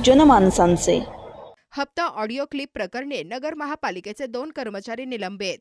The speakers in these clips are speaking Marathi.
जनमानसांचे. हप्ता ऑडिओ क्लिप प्रकरणे नगर महापालिकेचे दोन कर्मचारी निलंबित.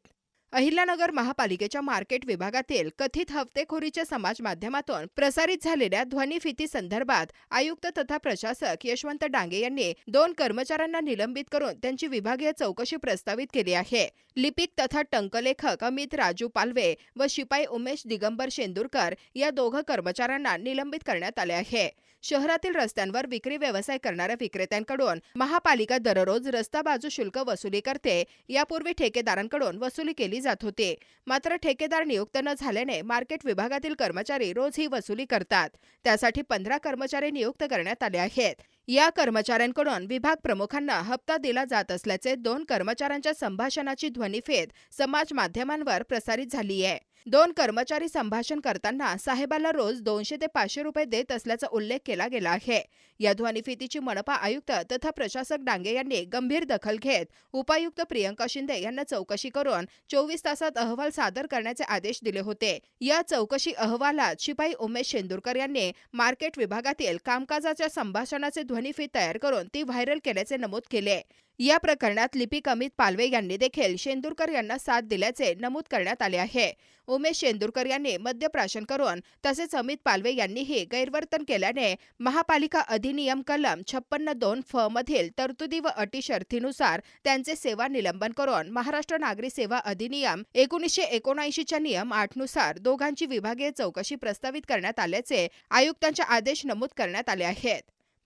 अहिल्यानगर महापालिकेच्या मार्केट विभागातील कथित हप्तेखोरीच्या समाज माध्यमातून प्रसारित झालेल्या ध्वनिफिती संदर्भात आयुक्त तथा प्रशासक यशवंत डांगे यांनी दोन कर्मचाऱ्यांना निलंबित करून त्यांची विभागीय चौकशी प्रस्तावित केली आहे. लिपिक तथा टंकलेखक अमित राजू पालवे व शिपाई उमेश दिगंबर शेंदुरकर या दोघं कर्मचाऱ्यांना निलंबित करण्यात आले आहे. शहरातील रस्त्यांवर विक्री व्यवसाय करणाऱ्या विक्रेत्यांकडून महापालिका दररोज रस्ता बाजू शुल्क वसुली करते. यापूर्वी ठेकेदारांकडून वसुली केली जात होती. मात्र ठेकेदार नियुक्त न झाल्याने मार्केट विभागातील कर्मचारी रोज ही वसुली करतात. त्यासाठी पंधरा कर्मचारी नियुक्त करण्यात आले आहेत. या कर्मचाऱ्यांकडून विभाग प्रमुखांना हप्ता दिला जात असल्याचे दोन कर्मचाऱ्यांच्या संभाषणाची ध्वनिफेत समाज माध्यमांवर प्रसारित झाली आहे. दोन कर्मचारी संभाषण करताना साहेबाला रोज दोनशे ते पाचशे रुपये देत असल्याचा उल्लेख केला गेला आहे. या ध्वनिफितीची मनपा आयुक्त तथा प्रशासक डांगे यांनी गंभीर दखल घेत उपायुक्त प्रियंका शिंदे यांना चौकशी करून चोवीस तासात अहवाल सादर करण्याचे आदेश दिले होते. या चौकशी अहवालात शिपाई उमेश शेंदुरकर यांनी मार्केट विभागातील कामकाजाच्या संभाषणाचे ध्वनिफीत तयार करून ती व्हायरल केल्याचे नमूद केले. या प्रकरणात लिपिक अमित पालवे यांनी देखील शेंदुरकर यांना साथ दिल्याचे नमूद करण्यात आले आहे. उमेश शेंदुरकर यांनी मद्यप्राशन करून तसेच अमित पालवे यांनीही गैरवर्तन केल्याने महापालिका अधिनियम कलम छप्पन्न दोन फ मधील तरतुदी व अटी शर्थीनुसार त्यांचे सेवा निलंबन करून महाराष्ट्र नागरी सेवा अधिनियम एकोणीसशे एकोणऐंशीच्या नियम आठनुसार दोघांची विभागीय चौकशी प्रस्तावित करण्यात आल्याचे आयुक्तांच्या आदेश नमूद करण्यात आले आहेत.